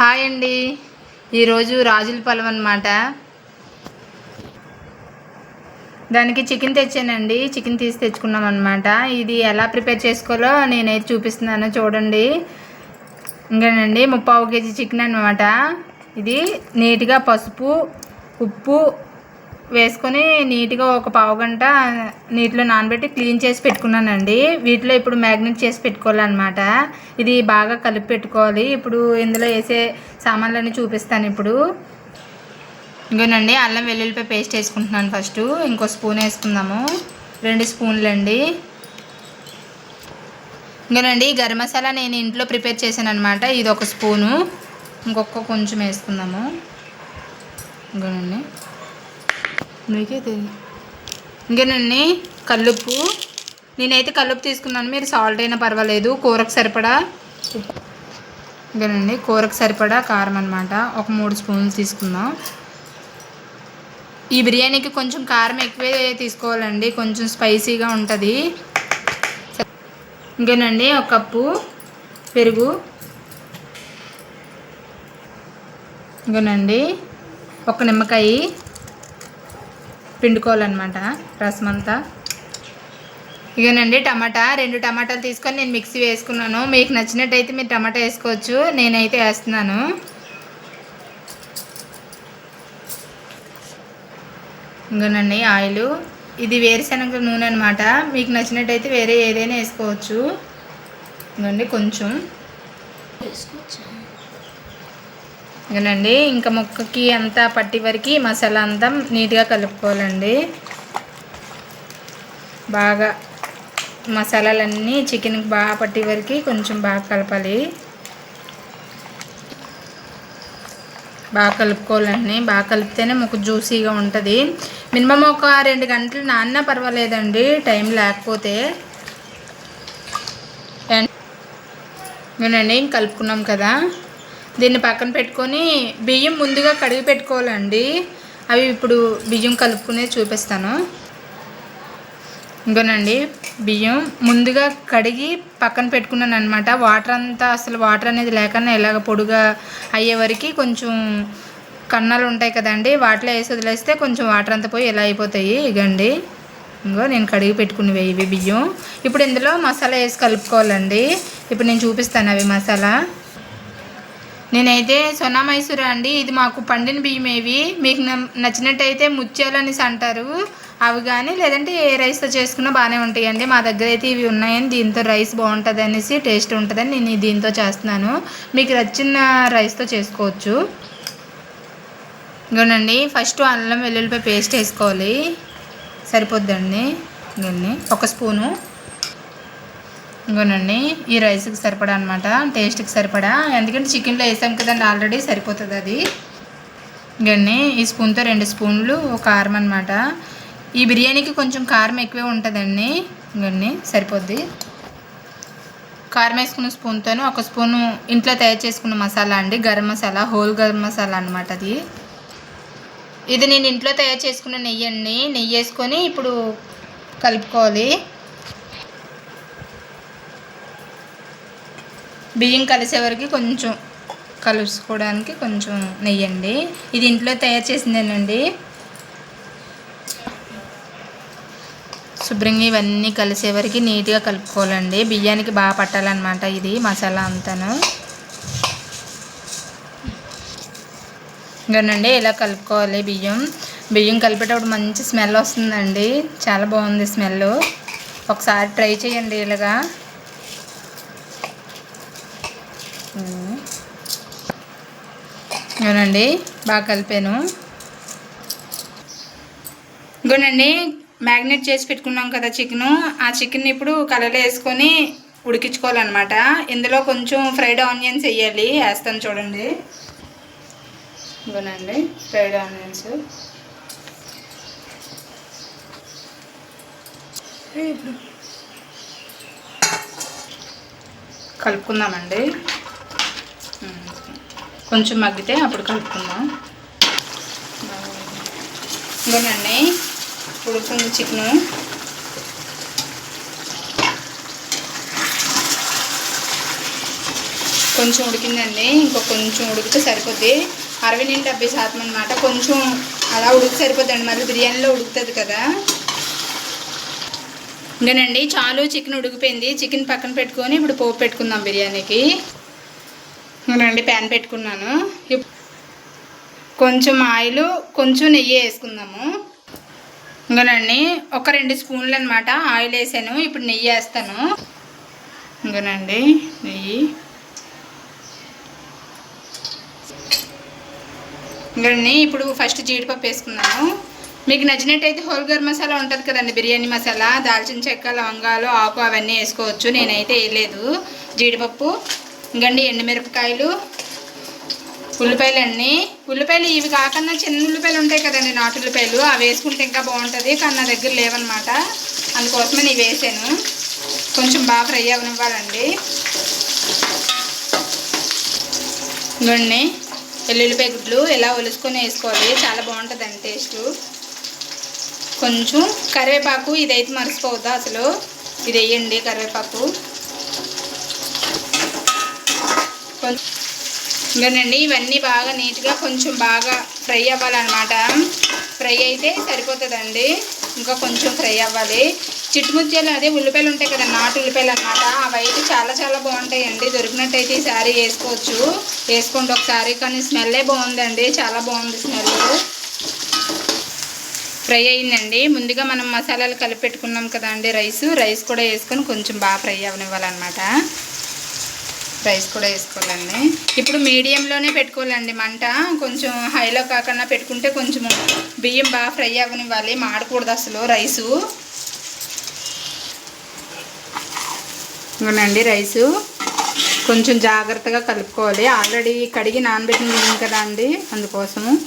Hi అండి. ఈరోజు రాజుల పొలం అనమాట దానికి చికెన్ తెచ్చానండి. చికెన్ తీసి తెచ్చుకున్నాం అనమాట ఇది ఎలా ప్రిపేర్ చేసుకోవాలో నేనైతే చూపిస్తున్నాను. చూడండి. ఇంకానండి ముప్పావు కేజీ చికెన్ అనమాట ఇది నీట్గా పసుపు ఉప్పు వేసుకొని నీట్గా ఒక పావు గంట నీటిలో నానబెట్టి క్లీన్ చేసి పెట్టుకున్నానండి. వీటిలో ఇప్పుడు మ్యాగ్నెట్ చేసి పెట్టుకోవాలన్నమాట. ఇది బాగా కలిపి పెట్టుకోవాలి. ఇప్పుడు ఇందులో వేసే సామాన్లన్నీ చూపిస్తాను ఇప్పుడు. ఇంకోనండి అల్లం వెల్లుల్లిపాయ పేస్ట్ వేసుకుంటున్నాను ఫస్ట్. ఇంకో స్పూన్ వేసుకుందాము. రెండు స్పూన్లు అండి ఇంకోనండి గరం మసాలా నేను ఇంట్లో ప్రిపేర్ చేశాను అనమాట ఇది ఒక స్పూను. ఇంకొక కొంచెం వేసుకుందాము. ఇంకోనండి మీకే తెలియదు ఇంకేనండి కల్లుప్పు. నేనైతే కల్లుప్పు తీసుకున్నాను. మీరు సాల్ట్ అయినా పర్వాలేదు. కూరకు సరిపడా ఇంకేనండి కూరకు సరిపడా కారం అనమాట ఒక మూడు స్పూన్స్ తీసుకుందాం. ఈ బిర్యానీకి కొంచెం కారం ఎక్కువే తీసుకోవాలండి. కొంచెం స్పైసీగా ఉంటుంది. ఇంకేనండి ఒక కప్పు పెరుగు. ఇంకేనండి ఒక నిమ్మకాయ. పిండుకోవాలన్నమాట రసం అంతా ఇగనండి టమాటా రెండు టమాటాలు తీసుకొని నేను మిక్సీ వేసుకున్నాను. మీకు నచ్చినట్టయితే మీరు టమాటా వేసుకోవచ్చు. నేనైతే వేస్తున్నాను. ఇంకనండి ఆయిల్. ఇది వేరుశనగ నూనె అనమాట మీకు నచ్చినట్టయితే వేరే ఏదైనా వేసుకోవచ్చు. ఇంకండి కొంచెం. వేసుకోవచ్చు? ఇదనండి ఇంకా ముక్కకి అంతా పట్టి వరకు మసాలా అంతా నీట్గా కలుపుకోవాలండి. బాగా మసాలాలన్నీ చికెన్కి బాగా పట్టి వరకు కొంచెం బాగా కలపాలి. బాగా కలుపుకోవాలండి. బాగా కలిపితేనే ముక్క జ్యూసీగా ఉంటుంది. మినిమం ఒక రెండు గంటలు నాన్న పర్వాలేదండి టైం లేకపోతే. నేనండి కలుపుకున్నాం కదా. దీన్ని పక్కన పెట్టుకొని బియ్యం ముందుగా కడిగి పెట్టుకోవాలండి. అవి ఇప్పుడు బియ్యం కలుపుకునే చూపిస్తాను. ఇంకోనండి బియ్యం ముందుగా కడిగి పక్కన పెట్టుకున్నాను అనమాట వాటర్ అంతా అసలు వాటర్ అనేది లేకుండా ఇలాగ పొడుగా అయ్యే వరకు కొంచెం కన్నాలు ఉంటాయి కదండి వాటిలో వేసి వదిలేస్తే కొంచెం వాటర్ అంతా పోయి ఇలా అయిపోతాయి? ఇగండి. ఇంకో నేను కడిగి పెట్టుకుని ఇవి బియ్యం. ఇప్పుడు ఇందులో మసాలా వేసి కలుపుకోవాలండి. ఇప్పుడు నేను చూపిస్తాను అవి మసాలా. నేనైతే సొనా మైసూర్ అండి. ఇది మాకు పండిన బియ్యం ఏవి మీకు నచ్చినట్టయితే ముత్యాలు అనేసి అంటారు. అవి కానీ లేదంటే ఏ రైస్తో చేసుకున్నా బాగానే ఉంటాయండి. మా దగ్గర అయితే ఇవి ఉన్నాయని దీంతో రైస్ బాగుంటుంది అనేసి టేస్ట్ ఉంటుందని నేను దీంతో చేస్తున్నాను. మీకు నచ్చిన రైస్తో చేసుకోవచ్చు. ఇంకోనండి ఫస్ట్ అల్లం వెల్లుల్లిపాయ పేస్ట్ వేసుకోవాలి. సరిపోద్దండి. ఇవన్నీ ఒక స్పూను. ఇంకోనండి ఈ రైస్కి సరిపడా అనమాట టేస్ట్కి సరిపడా. ఎందుకంటే చికెన్లో వేసాం కదండి ఆల్రెడీ సరిపోతుంది అది. ఇంకండి ఈ స్పూన్తో రెండు స్పూన్లు కారం అనమాట ఈ బిర్యానీకి కొంచెం కారం ఎక్కువే ఉంటుందండి. ఇంకండి సరిపోద్ది. కారం వేసుకున్న స్పూన్తోనే ఒక స్పూను ఇంట్లో తయారు చేసుకున్న మసాలా అండి గరం మసాలా హోల్ గరం మసాలా అనమాట అది. ఇది నేను ఇంట్లో తయారు చేసుకున్న నెయ్యి అండి. నెయ్యి వేసుకొని ఇప్పుడు కలుపుకోవాలి. బియ్యం కలిసే వరకు కొంచెం కలుసుకోవడానికి కొంచెం నెయ్యి అండి. ఇది ఇంట్లో తయారు చేసిందేనండి. శుభ్రంగా ఇవన్నీ కలిసే వరకు నీట్గా కలుపుకోవాలండి. బియ్యానికి బాగా పట్టాలన్నమాట ఇది మసాలా అంతాను. ఇంకానండి ఇలా కలుపుకోవాలి బియ్యం. బియ్యం కలిపేటప్పుడు మంచి స్మెల్ వస్తుందండి. చాలా బాగుంది స్మెల్ ఒకసారి ట్రై చేయండి ఇలాగా. ఇవ్వనండి బాగా కలిపాను. ఇగోనండి మ్యాగ్నేట్ చేసి పెట్టుకున్నాం కదా చికెను. ఆ చికెన్ ఇప్పుడు కలర్లో వేసుకొని ఉడికించుకోవాలన్నమాట. ఇందులో కొంచెం ఫ్రైడ్ ఆనియన్స్ వేయాలి వేస్తాను చూడండి. ఇవ్వనండి ఫ్రైడ్ ఆనియన్స్. కలుపుకుందామండి. కొంచెం మగ్గితే అప్పుడు కలుపుకుందాం. ఇంకోనండి ఉడుకుంది చికెను. కొంచెం ఉడికిందండి ఇంకో కొంచెం ఉడికితే సరిపోద్ది. అరవై నుండి డెబ్బై శాతం అనమాట కొంచెం అలా ఉడికి సరిపోద్దండి. మళ్ళీ బిర్యానీలో ఉడుకుతుంది కదా. ఇంకనండి చాలు చికెన్ ఉడికిపోయింది. చికెన్ పక్కన పెట్టుకొని ఇప్పుడు పోపు పెట్టుకుందాం బిర్యానీకి. ఇంకానండి ప్యాన్ పెట్టుకున్నాను. ఇప్ కొంచెం ఆయిల్ కొంచెం నెయ్యి వేసుకుందాము. ఇంకానండి ఒక రెండు స్పూన్లు అనమాట ఆయిల్ వేసాను. ఇప్పుడు నెయ్యి వేస్తాను. ఇంకానండి నెయ్యి. ఇంకండి ఇప్పుడు ఫస్ట్ జీడిపప్పు వేసుకున్నాను. మీకు నచ్చినట్టయితే హోల్ గరం మసాలా ఉంటుంది కదండి బిర్యానీ మసాలా దాల్చిన చెక్క లవంగాలు ఆకు అవన్నీ వేసుకోవచ్చు. నేనైతే వేయలేదు జీడిపప్పు. ఇంకండి ఎండుమిరపకాయలు ఉల్లిపాయలు అన్నీ ఉల్లిపాయలు ఇవి కాకుండా చిన్న ఉల్లిపాయలు ఉంటాయి కదండి నాటు ఉల్లిపాయలు. అవి వేసుకుంటే ఇంకా బాగుంటుంది కానీ నా దగ్గర లేవన్నమాట. అందుకోసమే నేను వేసాను. కొంచెం బాగా ఫ్రై అవనివ్వాలండి. ఇంకోండి వెల్లుల్లిపాయ గుడ్లు ఇలా ఒలుసుకొని వేసుకోవాలి చాలా బాగుంటుందండి టేస్ట్. కొంచెం కరివేపాకు ఇదైతే మర్చిపోవద్దా అసలు. ఇది వేయండి కరివేపాకు. కొంచెం ఇంకానండి ఇవన్నీ బాగా నీట్గా కొంచెం బాగా ఫ్రై అవ్వాలన్నమాట. ఫ్రై అయితే సరిపోతుందండి. ఇంకా కొంచెం ఫ్రై అవ్వాలి. చిట్టుముత్యాలు అదే ఉల్లిపాయలు ఉంటాయి కదా నాటు ఉల్లిపాయలు అనమాట అవి అయితే చాలా చాలా బాగుంటాయండి. దొరికినట్టయితే ఈ సారీ వేసుకోవచ్చు. వేసుకోండి ఒకసారి కానీ స్మెల్లే బాగుందండి. చాలా బాగుంది స్మెల్. ఫ్రై అయిందండి. ముందుగా మనం మసాలాలు కలిపి పెట్టుకున్నాం కదా అండి రైస్. రైస్ కూడా వేసుకొని కొంచెం బాగా ఫ్రై అవనివ్వాలన్నమాట రైస్ కూడా వేసుకోవాలండి. ఇప్పుడు మీడియంలోనే పెట్టుకోవాలండి మంట. కొంచెం హైలో కాకుండా పెట్టుకుంటే కొంచెం బియ్యం బాగా ఫ్రై అవ్వనివ్వాలి. మాడకూడదు అసలు రైసు. ఇవ్వనండి రైసు. కొంచెం జాగ్రత్తగా కలుపుకోవాలి. ఆల్రెడీ కడిగి నానబెట్టిన బియ్యం కదా అండి? అందుకోసము.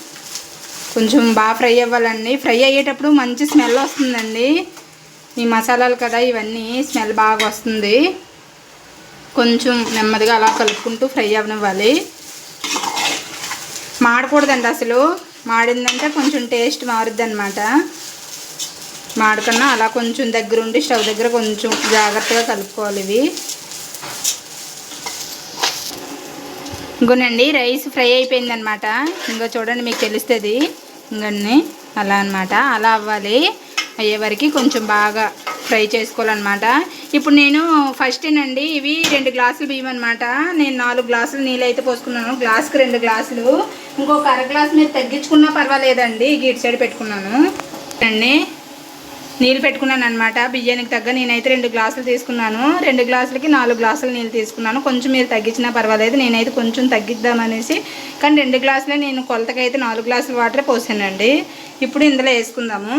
కొంచెం బాగా ఫ్రై అవ్వాలండి. ఫ్రై అయ్యేటప్పుడు మంచి స్మెల్ వస్తుందండి. ఈ మసాలాలు కదా ఇవన్నీ. స్మెల్ బాగా వస్తుంది. కొంచెం నెమ్మదిగా అలా కలుపుకుంటూ ఫ్రై అవ్వనివ్వాలి మాడకూడదండి అసలు. మాడిందంటే కొంచెం టేస్ట్ మారుద్ది అనమాట మాడకన్నా అలా కొంచెం దగ్గరుండి స్టవ్ దగ్గర కొంచెం జాగ్రత్తగా కలుపుకోవాలి ఇవి. ఇంకోనండి రైస్ ఫ్రై అయిపోయిందనమాట ఇంకో చూడండి మీకు తెలుస్తుంది. ఇంకొన్ని అలా అన్నమాట. అలా అవ్వాలి. అయ్యే వరకు కొంచెం బాగా ఫ్రై చేసుకోవాలన్నమాట. ఇప్పుడు నేను ఫస్ట్ ఏనండి ఇవి రెండు గ్లాసులు బియ్యం అనమాట నేను నాలుగు గ్లాసులు నీళ్ళు అయితే పోసుకున్నాను. గ్లాస్కి రెండు గ్లాసులు. ఇంకొక అర గ్లాస్ మీరు తగ్గించుకున్నా పర్వాలేదండి గీట్ సైడ్ పెట్టుకున్నాను. అండి నీళ్ళు పెట్టుకున్నాను అనమాట బియ్యానికి తగ్గ నేనైతే రెండు గ్లాసులు తీసుకున్నాను. రెండు గ్లాసులకి నాలుగు గ్లాసులు నీళ్ళు తీసుకున్నాను. కొంచెం మీరు తగ్గించినా పర్వాలేదు నేనైతే కొంచెం తగ్గిద్దామనేసి కానీ రెండు గ్లాసులే నేను కొలతకైతే నాలుగు గ్లాసులు వాటర్ పోసానండి. ఇప్పుడు ఇందులో వేసుకుందాము.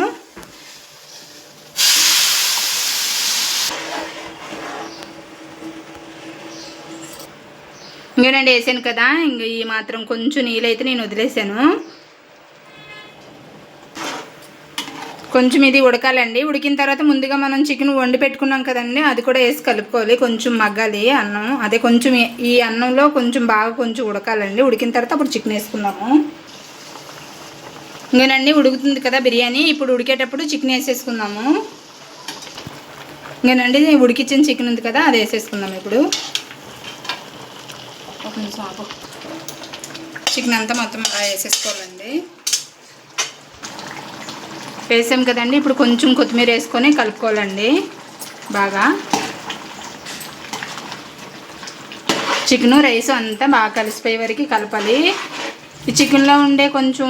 ఇంకేనండి వేసాను కదా. ఇంక ఈ మాత్రం కొంచెం నీళ్ళైతే నేను వదిలేసాను. కొంచెం ఇది ఉడకాలండి. ఉడికిన తర్వాత ముందుగా మనం చికెన్ వండి పెట్టుకున్నాం కదండి అది కూడా వేసి కలుపుకోవాలి. కొంచెం మగ్గాలి అన్నం. అదే కొంచెం ఈ- అన్నంలో కొంచెం బాగా కొంచెం ఉడకాలండి. ఉడికిన తర్వాత అప్పుడు చికెన్ వేసుకుందాము. ఇంకేనండి ఉడుకుతుంది కదా బిర్యానీ. ఇప్పుడు ఉడికేటప్పుడు చికెన్ వేసేసుకుందాము. ఇంకేనండి ఉడికిచ్చిన చికెన్ ఉంది కదా అది వేసేసుకుందాం ఇప్పుడు. ఒక నిమిషం ఆపు చికెన్ అంతా మొత్తం అలా వేసేసుకోవాలండి. వేసాం కదండి ఇప్పుడు కొంచెం కొత్తిమీర వేసుకొని కలుపుకోవాలండి బాగా. చికెను రైస్ అంతా బాగా కలిసిపోయే వరకు కలపాలి. ఈ చికెన్లో ఉండే కొంచెం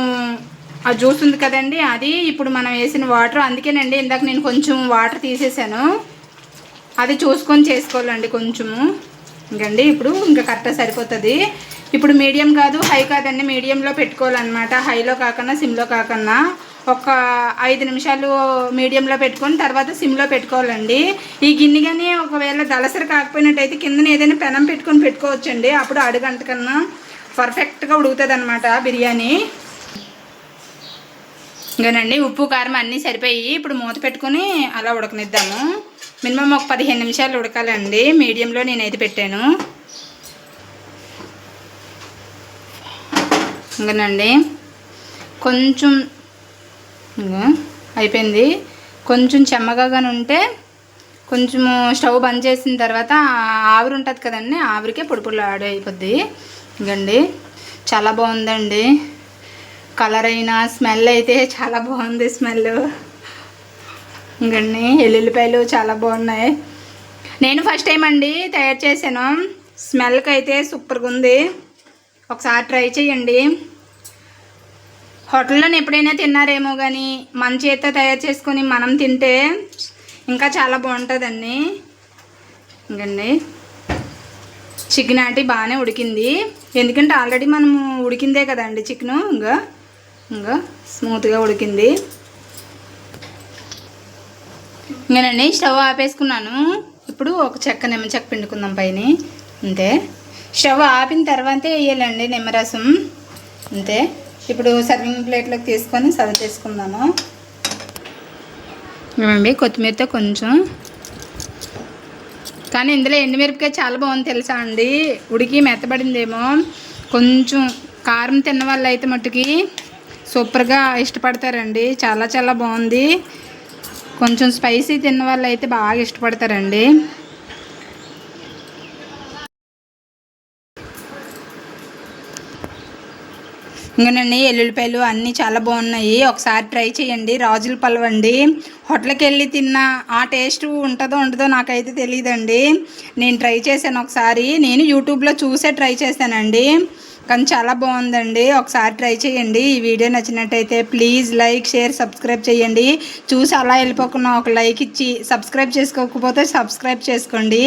ఆ జ్యూస్ ఉంది కదండి అది ఇప్పుడు మనం వేసిన వాటర్ అందుకేనండి ఇందాక నేను కొంచెం వాటర్ తీసేసాను. అది చూసుకొని చేసుకోవాలండి కొంచెము. ఇంకండి ఇప్పుడు ఇంకా కరెక్ట్గా సరిపోతుంది. ఇప్పుడు మీడియం కాదు హై కాదండి. మీడియంలో పెట్టుకోవాలన్నమాట. హైలో కాకుండా సిమ్లో కాకుండా ఒక ఐదు నిమిషాలు మీడియంలో పెట్టుకొని తర్వాత సిమ్లో పెట్టుకోవాలండి. ఈ గిన్నె కానీ ఒకవేళ దలసరి కాకపోయినట్టయితే కిందన ఏదైనా పెనం పెట్టుకొని పెట్టుకోవచ్చండి. అప్పుడు అడుగంట కన్నా పర్ఫెక్ట్గా ఉడుకుతుంది అనమాట బిర్యానీ. ఇంకానండి ఉప్పు కారం అన్నీ సరిపోయి ఇప్పుడు మూత పెట్టుకొని అలా ఉడకనిద్దాము. మినిమం ఒక పదిహేను నిమిషాలు ఉడకాలండి. మీడియంలో నేనైతే పెట్టాను. ఇంకానండి కొంచెం అయిపోయింది. కొంచెం చెమ్మగా ఉంటే కొంచెము స్టవ్ బంద్ చేసిన తర్వాత ఆవిరి ఉంటుంది కదండి ఆవిరికే పొడి పొడి ఆడి అయిపోద్ది. ఇంకండి చాలా బాగుందండి. కలర్ అయినా స్మెల్ అయితే చాలా బాగుంది స్మెల్ ఇంకండి ఎల్లుల్లిపాయలు చాలా బాగున్నాయి. నేను ఫస్ట్ టైం అండి తయారు చేశాను. స్మెల్కి అయితే సూపర్గా ఉంది. ఒకసారి ట్రై చేయండి హోటల్లో ఎప్పుడైనా తిన్నారేమో కానీ మన చేత తయారు చేసుకొని మనం తింటే ఇంకా చాలా బాగుంటుందండి. ఇంకండి చికెన్ అంటే బాగానే ఉడికింది. ఎందుకంటే ఆల్రెడీ మనము ఉడికిందే కదండి చికెను. ఇంకా ఇంకా స్మూత్గా ఉడికింది. నేనండి స్టవ్ ఆపేసుకున్నాను. ఇప్పుడు ఒక చెక్క నిమ్మ చెక్క పిండుకుందాం పైన. అంతే. స్టవ్ ఆపిన తర్వాతే వేయాలండి నిమ్మరసం. అంతే. ఇప్పుడు సర్వింగ్ ప్లేట్లోకి తీసుకొని సర్వ్ చేసుకుందాము. ఏమండి కొత్తిమీరతో కొంచెం. కానీ ఇందులో ఎండుమిరపకాయ చాలా బాగుంది తెలుసా అండి? ఉడికి మెత్తబడిందేమో. కొంచెం కారం తిన్న వాళ్ళు అయితే మట్టుకి సూపర్గా ఇష్టపడతారండి. చాలా చాలా బాగుంది. కొంచెం స్పైసీ తిన్న వాళ్ళు అయితే బాగా ఇష్టపడతారండి. ఇంకనండి ఎల్లుల్లిపాయలు అన్నీ చాలా బాగున్నాయి. ఒకసారి ట్రై చేయండి. రాజుల పలవ అండి. హోటల్కి వెళ్ళి తిన్న ఆ టేస్ట్ ఉంటుందో ఉండదో నాకైతే తెలియదండి నేను ట్రై చేశాను ఒకసారి. నేను యూట్యూబ్లో చూసే ట్రై చేశానండి. కానీ చాలా బాగుందండి. ఒకసారి ట్రై చేయండి. ఈ వీడియో నచ్చినట్టయితే ప్లీజ్ లైక్ షేర్ సబ్స్క్రైబ్ చేయండి. చూసి అలా వెళ్ళిపోకుండా ఒక లైక్ ఇచ్చి సబ్స్క్రైబ్ చేసుకోకపోతే సబ్స్క్రైబ్ చేసుకోండి.